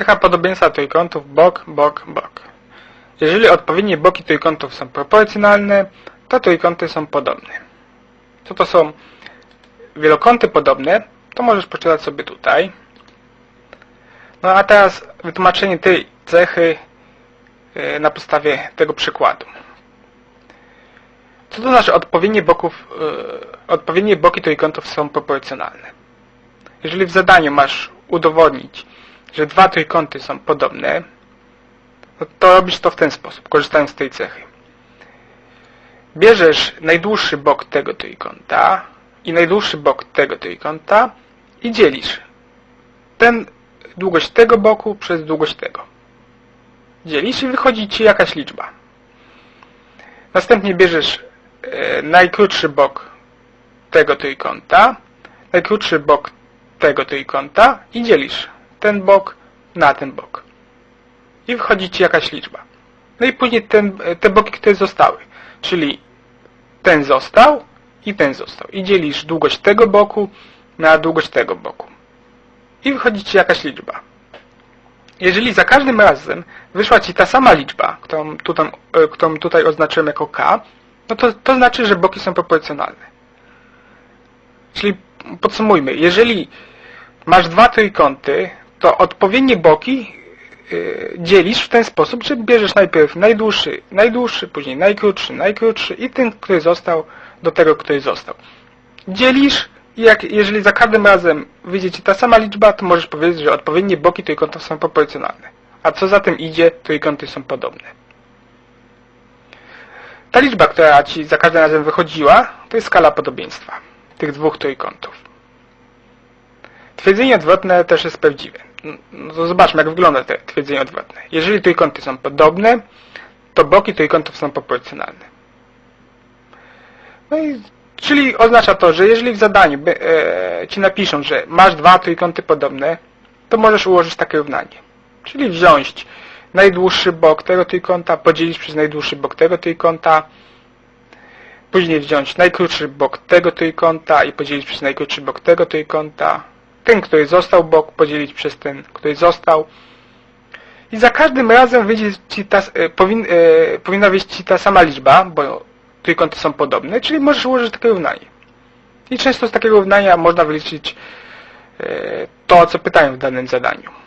Cecha podobieństwa trójkątów bok, bok, bok. Jeżeli odpowiednie boki trójkątów są proporcjonalne, to trójkąty są podobne. Co to są wielokąty podobne, to możesz przeczytać sobie tutaj. No a teraz wytłumaczenie tej cechy e, na podstawie tego przykładu. Co to znaczy odpowiednie boków, e, odpowiednie boki trójkątów są proporcjonalne? Jeżeli w zadaniu masz udowodnić, że dwa trójkąty są podobne, no to robisz to w ten sposób, korzystając z tej cechy. Bierzesz najdłuższy bok tego trójkąta i najdłuższy bok tego trójkąta i dzielisz ten długość tego boku przez długość tego. Dzielisz i wychodzi Ci jakaś liczba. Następnie bierzesz e, najkrótszy bok tego trójkąta, najkrótszy bok tego trójkąta i dzielisz ten bok na ten bok. I wychodzi Ci jakaś liczba. No i później ten, te boki, które zostały. Czyli ten został i ten został. I dzielisz długość tego boku na długość tego boku. I wychodzi Ci jakaś liczba. Jeżeli za każdym razem wyszła Ci ta sama liczba, którą tutaj, e, którą tutaj oznaczyłem jako k, no to, to znaczy, że boki są proporcjonalne. Czyli podsumujmy, jeżeli masz dwa trójkąty, to odpowiednie boki yy, dzielisz w ten sposób, że bierzesz najpierw najdłuższy, najdłuższy, później najkrótszy, najkrótszy i ten, który został, do tego, który został. Dzielisz i jak, jeżeli za każdym razem wyjdzie Ci ta sama liczba, to możesz powiedzieć, że odpowiednie boki trójkątów są proporcjonalne. A co za tym idzie, trójkąty są podobne. Ta liczba, która Ci za każdym razem wychodziła, to jest skala podobieństwa tych dwóch trójkątów. Twierdzenie odwrotne też jest prawdziwe. No to zobaczmy, jak wygląda te twierdzenie odwrotne. Jeżeli trójkąty są podobne, to boki trójkątów są proporcjonalne. No i, czyli oznacza to, że jeżeli w zadaniu by, e, Ci napiszą, że masz dwa trójkąty podobne, to możesz ułożyć takie równanie. Czyli wziąć najdłuższy bok tego trójkąta, podzielić przez najdłuższy bok tego trójkąta, później wziąć najkrótszy bok tego trójkąta i podzielić przez najkrótszy bok tego trójkąta, ten, który został bok, podzielić przez ten, który został. I za każdym razem wyjdzie ci ta, e, powin, e, powinna wyjść Ci ta sama liczba, bo trójkąty są podobne, czyli możesz ułożyć takie równanie. I często z takiego równania można wyliczyć e, to, co pytają w danym zadaniu.